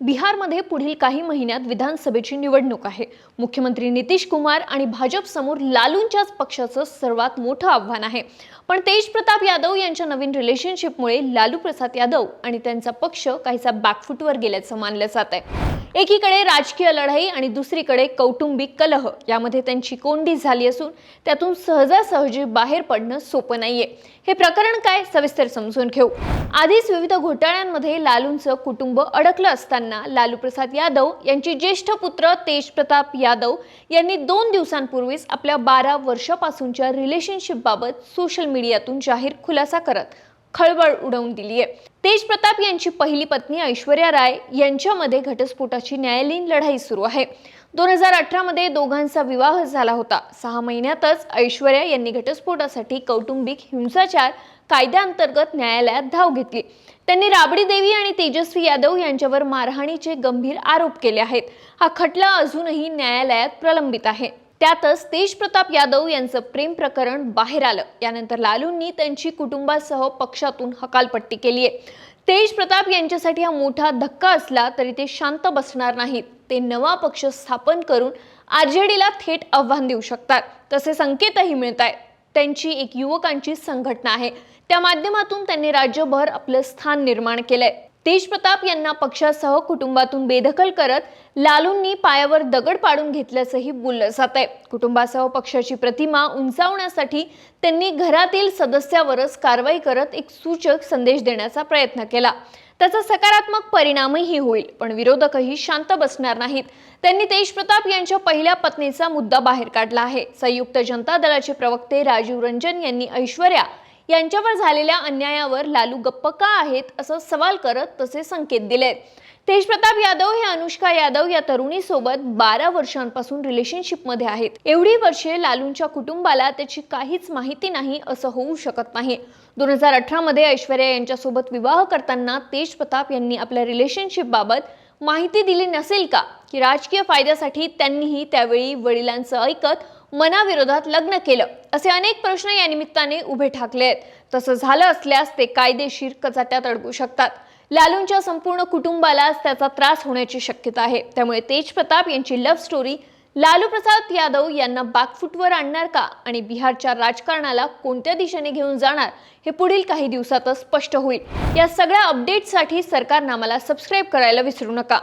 बिहारमध्ये पुढील काही महिन्यात विधानसभेची निवडणूक आहे. मुख्यमंत्री नितीश कुमार आणि भाजप समोर लालूंच्याच पक्षाचं सर्वात मोठं आव्हान आहे. पण तेज प्रताप यादव यांच्या नवीन रिलेशनशिपमुळे लालू प्रसाद यादव आणि त्यांचा पक्ष काहीसा बॅकफुटवर गेल्याचं मानलं जात आहे एकीकडे राजकीय लढाई आणि दुसरीकडे कौटुंबिक कलह. यामध्ये त्यांची कोंडी झाली असून त्यातून सहजासहजी बाहेर पडणं सोपं नाहीये. हे प्रकरण काय? सविस्तर समजून घेऊ. आधीच विविध घोटाळ्यांमध्ये लालूंचं कुटुंब अडकलं असताना लालू प्रसाद यादव यांची ज्येष्ठ पुत्र तेज प्रताप यादव यांनी दोन दिवसांपूर्वीच आपल्या बारा वर्षापासूनच्या रिलेशनशिपबाबत सोशल मीडियातून जाहीर खुलासा करत खळबळ उडवून दिली आहे तेज प्रताप यांची पहिली पत्नी ऐश्वर्या राय यांच्यामध्ये घटस्फोटाची न्यायालयीन लढाई सुरू आहे. दोन हजार अठरामध्ये दोघांचा विवाह झाला होता. सहा महिन्यातच ऐश्वर्या यांनी घटस्फोटासाठी कौटुंबिक हिंसाचार कायद्याअंतर्गत न्यायालयात धाव घेतली. त्यांनी राबडी देवी आणि तेजस्वी यादव यांच्यावर मारहाणीचे गंभीर आरोप केले आहेत. हा खटला अजूनही न्यायालयात प्रलंबित आहे. त्यातच तेज प्रताप यादव यांचं प्रेम प्रकरण बाहेर आलं. यानंतर लालूंनी त्यांची कुटुंबासह पक्षातून हकालपट्टी केली आहे. तेज प्रताप यांच्यासाठी हा मोठा धक्का असला तरी ते शांत बसणार नाहीत. ते नवा पक्ष स्थापन करून आरजेडीला थेट आव्हान देऊ शकतात. तसे संकेतही मिळत आहेत. त्यांची एक युवकांची संघटना आहे. त्या माध्यमातून त्यांनी राज्यभर आपलं स्थान निर्माण केलंय. तेजप्रताप यांना पक्षासह कुटुंबातून बेदखल करत लालूंनी पायावर दगड पाडून घेतल्याचंही बोललं जात आहे कुटुंबासह पक्षाची प्रतिमा उंचावण्यासाठी त्यांनी घरातील सदस्यावरच कारवाई करत एक सूचक संदेश देण्याचा प्रयत्न केला. त्याचा सकारात्मक परिणामही होईल पण विरोधकही शांत बसणार नाहीत. त्यांनी तेजप्रताप यांच्या पहिल्या पत्नीचा मुद्दा बाहेर काढला आहे. संयुक्त जनता दलाचे प्रवक्ते राजीव रंजन यांनी ऐश्वर्या यांच्यावर झालेल्या अन्यायावर लालू गप्प का आहेत असं सवाल करत तसे संकेत दिले तेजप्रताप यादव हे अनुष्का यादव या तरुणीसोबत बारा वर्षांपासून रिलेशनशिपमध्ये आहेत. एवढी वर्षे लालूंच्या कुटुंबाला त्याची काहीच माहिती नाही असं होऊ शकत नाही. दोन हजार अठरामध्ये ऐश्वर्या यांच्यासोबत विवाह करताना तेजप्रताप यांनी आपल्या रिलेशनशिपबाबत माहिती दिली नसेल का? की राजकीय फायद्यासाठी त्यांनीही त्यावेळी वडिलांचं ऐकत मनाविरोधात लग्न केलं असे अनेक प्रश्न या निमित्ताने उभे ठाकले आहेत. तसं झालं असल्यास ते कायदेशीर कचाट्यात अडकू शकतात. लालूंच्या संपूर्ण कुटुंबालाच त्याचा त्रास होण्याची शक्यता आहे. त्यामुळे तेज प्रताप यांची लव्ह स्टोरी लालू प्रसाद यादव यांना बागफुटवर आणणार का आणि बिहारच्या राजकारणाला कोणत्या दिशेने घेऊन जाणार हे पुढील काही दिवसातच स्पष्ट होईल. या सगळ्या अपडेट्ससाठी सरकारनामाला सबस्क्राईब करायला विसरू नका.